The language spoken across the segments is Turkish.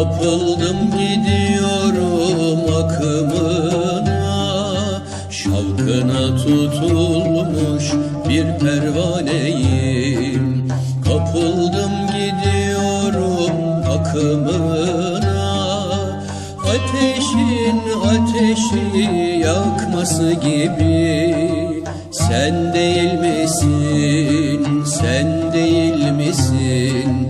Kapıldım gidiyorum akımına. Şarkına tutulmuş bir pervaneyim. Kapıldım gidiyorum akımına. Ateşin ateşi yakması gibi. Sen değil misin, sen değil misin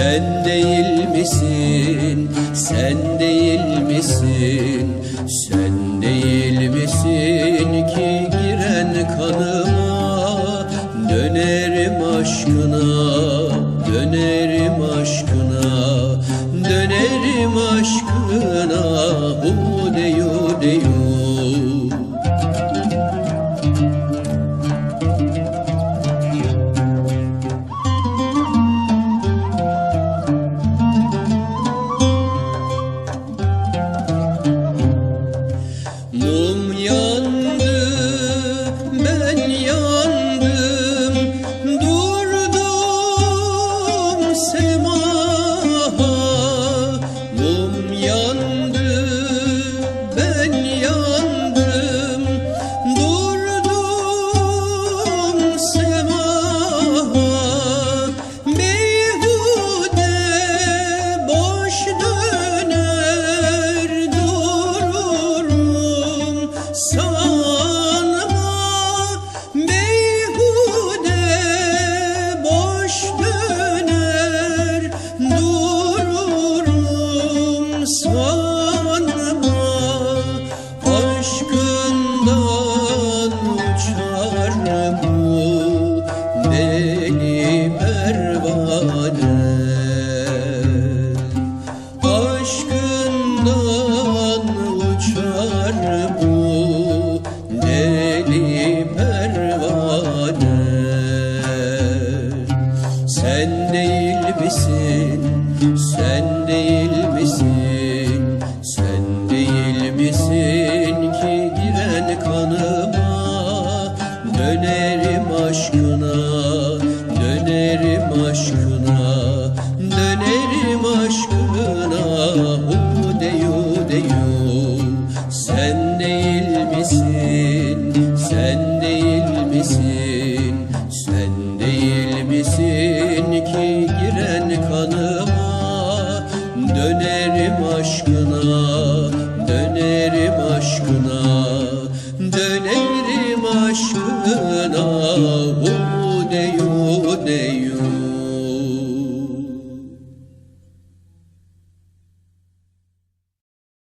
sen değil misin? Sen değil misin? Sen değil misin ki giren kanıma Aşkından uçar bu deli pervane. Sen değil misin, sen değil misin, sen değil misin ki giren kanıma? Dönerim aşkına,